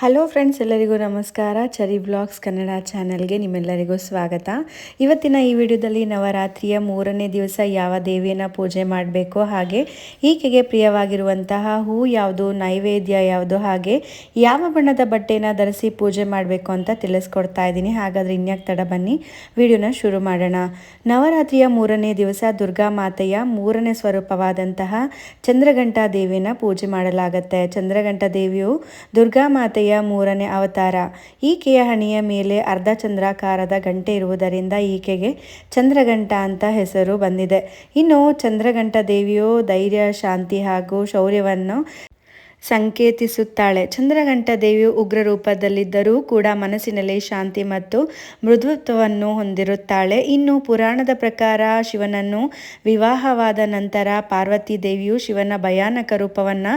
Hello friends ಎಲ್ಲರಿಗೂ ನಮಸ್ಕಾರ. ಚರಿ blogs Kannada ಚಾನೆಲ್ಗೆ ನಿಮ್ಮೆಲ್ಲರಿಗೂ ಸ್ವಾಗತ. ಇವತ್ತಿನ ಈ ವಿಡಿಯೋದಲ್ಲಿ ನವರಾತ್ರಿಯ ಮೂರನೇ ದಿವಸ ಯಾವ ದೇವಿಯನ್ನು ಪೂಜೆ ಮಾಡಬೇಕು ಹಾಗೆ, ಈಕೆಗೆ ಪ್ರಿಯವಾಗಿರುವಂತಹ ಹೂ ಯಾವುದು, ನೈವೇದ್ಯ ಯಾವುದು ಹಾಗೆ, ಯಾವ ಬಣ್ಣದ ಬಟ್ಟೆನ ಧರಿಸಿ ಪೂಜೆ ಮಾಡಬೇಕು ಅಂತ ತಿಳಿಸ್ಕೊಡ್ತಾ ಇದ್ದೀನಿ. ಹಾಗಾದರೆ ಇನ್ಯಾಕೆ ತಡ ಬನ್ನಿ, ವಿಡಿಯೋನ ಶುರು ಮಾಡೋಣ. ನವರಾತ್ರಿಯ ಮೂರನೇ ದಿವಸ ದುರ್ಗಾ ಮಾತೆಯ ಮೂರನೇ ಸ್ವರೂಪವಾದಂತಹ ಚಂದ್ರಘಂಟಾ ದೇವಿಯನ್ನು ಪೂಜೆ ಮಾಡಲಾಗುತ್ತೆ. ಚಂದ್ರಘಂಟಾ ದೇವಿಯು ದುರ್ಗಾ ಮಾತೆಯ ಮೂರನೇ ಅವತಾರ. ಈಕೆಯ ಹಣಿಯ ಮೇಲೆ ಅರ್ಧ ಚಂದ್ರಾಕಾರದ ಗಂಟೆ ಇರುವುದರಿಂದ ಈಕೆಗೆ ಚಂದ್ರಗಂಟ ಅಂತ ಹೆಸರು ಬಂದಿದೆ. ಇನ್ನು ಚಂದ್ರಗಂಟ ದೇವಿಯು ಧೈರ್ಯ, ಶಾಂತಿ ಹಾಗೂ ಶೌರ್ಯವನ್ನು ಸಂಕೇತಿಸುತ್ತಾಳೆ. ಚಂದ್ರಗಂಟ ದೇವಿಯು ಉಗ್ರ ರೂಪದಲ್ಲಿದ್ದರೂ ಕೂಡ ಮನಸ್ಸಿನಲ್ಲಿ ಶಾಂತಿ ಮತ್ತು ಮೃದುತ್ವವನ್ನು ಹೊಂದಿರುತ್ತಾಳೆ. ಇನ್ನು ಪುರಾಣದ ಪ್ರಕಾರ ಶಿವನನ್ನು ವಿವಾಹವಾದ ನಂತರ ಪಾರ್ವತಿ ದೇವಿಯು ಶಿವನ ಭಯಾನಕ ರೂಪವನ್ನು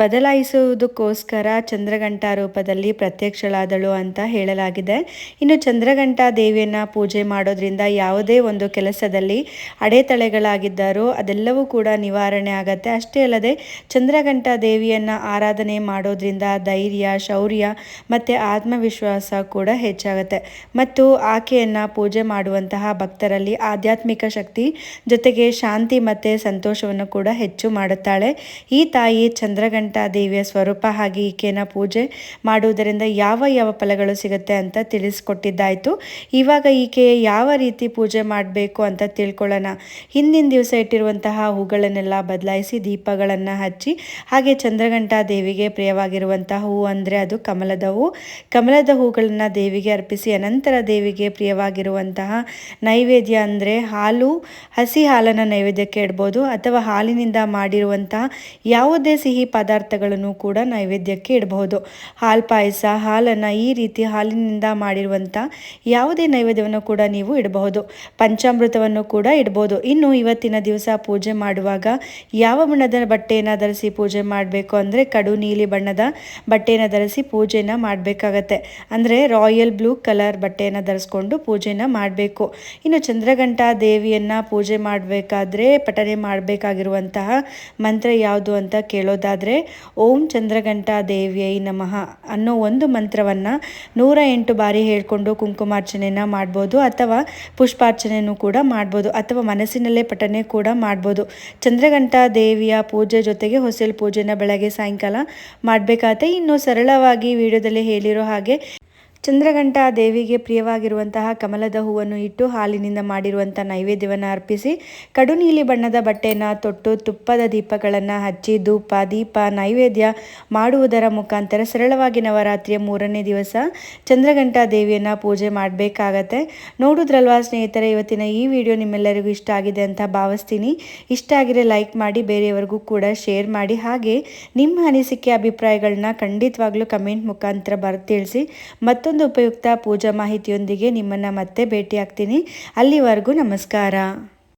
ಬದಲಾಯಿಸುವುದಕ್ಕೋಸ್ಕರ ಚಂದ್ರಘಂಟಾ ರೂಪದಲ್ಲಿ ಪ್ರತ್ಯಕ್ಷಳಾದಳು ಅಂತ ಹೇಳಲಾಗಿದೆ. ಇನ್ನು ಚಂದ್ರಘಂಟಾ ದೇವಿಯನ್ನು ಪೂಜೆ ಮಾಡೋದ್ರಿಂದ ಯಾವುದೇ ಒಂದು ಕೆಲಸದಲ್ಲಿ ಅಡೆತಡೆಗಳಾಗಿದ್ದಾರೋ ಅದೆಲ್ಲವೂ ಕೂಡ ನಿವಾರಣೆ ಆಗತ್ತೆ. ಅಷ್ಟೇ ಅಲ್ಲದೆ ಚಂದ್ರಘಂಟಾ ದೇವಿಯನ್ನು ಆರಾಧನೆ ಮಾಡೋದ್ರಿಂದ ಧೈರ್ಯ, ಶೌರ್ಯ ಮತ್ತು ಆತ್ಮವಿಶ್ವಾಸ ಕೂಡ ಹೆಚ್ಚಾಗುತ್ತೆ. ಮತ್ತು ಆಕೆಯನ್ನು ಪೂಜೆ ಮಾಡುವಂತಹ ಭಕ್ತರಲ್ಲಿ ಆಧ್ಯಾತ್ಮಿಕ ಶಕ್ತಿ ಜೊತೆಗೆ ಶಾಂತಿ ಮತ್ತು ಸಂತೋಷವನ್ನು ಕೂಡ ಹೆಚ್ಚು ಮಾಡುತ್ತಾಳೆ. ಈ ತಾಯಿ ಚಂದ್ರಘಂಟ ದೇವಿಯ ಸ್ವರೂಪ ಹಾಗೆ ಈಕೆನ ಪೂಜೆ ಮಾಡುವುದರಿಂದ ಯಾವ ಯಾವ ಫಲಗಳು ಸಿಗುತ್ತೆ ಅಂತ ತಿಳಿಸ್ಕೊಟ್ಟಿದ್ದಾಯಿತು. ಇವಾಗ ಈಕೆ ಯಾವ ರೀತಿ ಪೂಜೆ ಮಾಡಬೇಕು ಅಂತ ತಿಳ್ಕೊಳ್ಳೋಣ. ಹಿಂದಿನ ದಿವಸ ಇಟ್ಟಿರುವಂತಹ ಹೂಗಳನ್ನೆಲ್ಲ ಬದಲಾಯಿಸಿ ದೀಪಗಳನ್ನು ಹಚ್ಚಿ, ಹಾಗೆ ಚಂದ್ರಘಂಟಾ ದೇವಿಗೆ ಪ್ರಿಯವಾಗಿರುವಂತಹ ಹೂ ಅಂದರೆ ಅದು ಕಮಲದ ಹೂ. ಕಮಲದ ಹೂಗಳನ್ನು ದೇವಿಗೆ ಅರ್ಪಿಸಿ ಅನಂತರ ದೇವಿಗೆ ಪ್ರಿಯವಾಗಿರುವಂತಹ ನೈವೇದ್ಯ ಅಂದರೆ ಹಾಲು. ಹಸಿ ಹಾಲನ್ನು ನೈವೇದ್ಯಕ್ಕೆ ಇಡ್ಬೋದು ಅಥವಾ ಹಾಲಿನಿಂದ ಮಾಡಿರುವಂತಹ ಯಾವುದೇ ಸಿಹಿ ಪದಾರ್ಥಗಳನ್ನು ಕೂಡ ನೈವೇದ್ಯಕ್ಕೆ ಇಡಬಹುದು. ಹಾಲು ಪಾಯಸ, ಹಾಲನ್ನು ಈ ರೀತಿ ಹಾಲಿನಿಂದ ಮಾಡಿರುವಂಥ ಯಾವುದೇ ನೈವೇದ್ಯವನ್ನು ಕೂಡ ನೀವು ಇಡಬಹುದು. ಪಂಚಾಮೃತವನ್ನು ಕೂಡ ಇಡಬಹುದು. ಇನ್ನು ಇವತ್ತಿನ ದಿವಸ ಪೂಜೆ ಮಾಡುವಾಗ ಯಾವ ಬಣ್ಣದ ಬಟ್ಟೆಯನ್ನು ಧರಿಸಿ ಪೂಜೆ ಮಾಡಬೇಕು ಅಂದರೆ ಕಡು ನೀಲಿ ಬಣ್ಣದ ಬಟ್ಟೆಯನ್ನು ಧರಿಸಿ ಪೂಜೆನ ಮಾಡಬೇಕಾಗತ್ತೆ. ಅಂದರೆ ರಾಯಲ್ ಬ್ಲೂ ಕಲರ್ ಬಟ್ಟೆಯನ್ನು ಧರಿಸ್ಕೊಂಡು ಪೂಜೆನ ಮಾಡಬೇಕು. ಇನ್ನು ಚಂದ್ರಘಂಟಾ ದೇವಿಯನ್ನು ಪೂಜೆ ಮಾಡಬೇಕಾದ್ರೆ ಪಠನೆ ಮಾಡಬೇಕಾಗಿರುವಂತಹ ಮಂತ್ರ ಯಾವುದು ಅಂತ ಕೇಳೋದಾದರೆ ಓಂ ಚಂದ್ರಘಂಟಾ ದೇವಿಯೈ ನಮಃ ಅನ್ನೋ ಒಂದು ಮಂತ್ರವನ್ನು ನೂರ ಎಂಟು ಬಾರಿ ಹೇಳಿಕೊಂಡು ಕುಂಕುಮಾರ್ಚನೆಯನ್ನು ಮಾಡ್ಬೋದು ಅಥವಾ ಪುಷ್ಪಾರ್ಚನೆಯನ್ನು ಕೂಡ ಮಾಡ್ಬೋದು ಅಥವಾ ಮನಸ್ಸಿನಲ್ಲೇ ಪಠನೆ ಕೂಡ ಮಾಡ್ಬೋದು. ಚಂದ್ರಘಂಟಾ ದೇವಿಯ ಪೂಜೆ ಜೊತೆಗೆ ಹೊಸಲು ಪೂಜೆನ ಬೆಳಗ್ಗೆ ಸಾಯಂಕಾಲ ಮಾಡಬೇಕಾಗತ್ತೆ ಇನ್ನು ಸರಳವಾಗಿ ವಿಡಿಯೋದಲ್ಲಿ ಹೇಳಿರೋ ಹಾಗೆ ಚಂದ್ರಘಂಟಾ ದೇವಿಗೆ ಪ್ರಿಯವಾಗಿರುವಂತಹ ಕಮಲದ ಹೂವನ್ನು ಇಟ್ಟು ಹಾಲಿನಿಂದ ಮಾಡಿರುವಂಥ ನೈವೇದ್ಯವನ್ನು ಅರ್ಪಿಸಿ ಕಡು ನೀಲಿ ಬಣ್ಣದ ಬಟ್ಟೆಯನ್ನು ತೊಟ್ಟು ತುಪ್ಪದ ದೀಪಗಳನ್ನು ಹಚ್ಚಿ ಧೂಪ, ದೀಪ, ನೈವೇದ್ಯ ಮಾಡುವುದರ ಮುಖಾಂತರ ಸರಳವಾಗಿ ನವರಾತ್ರಿಯ ಮೂರನೇ ದಿವಸ ಚಂದ್ರಘಂಟ ದೇವಿಯನ್ನು ಪೂಜೆ ಮಾಡಬೇಕಾಗತ್ತೆ. ನೋಡಿದ್ರಲ್ವಾ ಸ್ನೇಹಿತರೆ, ಇವತ್ತಿನ ಈ ವಿಡಿಯೋ ನಿಮ್ಮೆಲ್ಲರಿಗೂ ಇಷ್ಟ ಆಗಿದೆ ಅಂತ ಭಾವಿಸ್ತೀನಿ. ಇಷ್ಟ ಆಗಿದ್ರೆ ಲೈಕ್ ಮಾಡಿ, ಬೇರೆಯವರಿಗೂ ಕೂಡ ಶೇರ್ ಮಾಡಿ. ಹಾಗೆ ನಿಮ್ಮ ಅನಿಸಿಕೆ, ಅಭಿಪ್ರಾಯಗಳನ್ನ ಖಂಡಿತವಾಗ್ಲೂ ಕಮೆಂಟ್ ಮುಖಾಂತರ ಬರ್ ತಿಳಿಸಿ ಮತ್ತೊಂದು ಉಪಯುಕ್ತ ಪೂಜಾ ಮಾಹಿತಿಯೊಂದಿಗೆ ನಿಮ್ಮನ್ನು ಮತ್ತೆ ಭೇಟಿ ಆಗ್ತೀನಿ ಅಲ್ಲಿವರೆಗೂ ನಮಸ್ಕಾರ.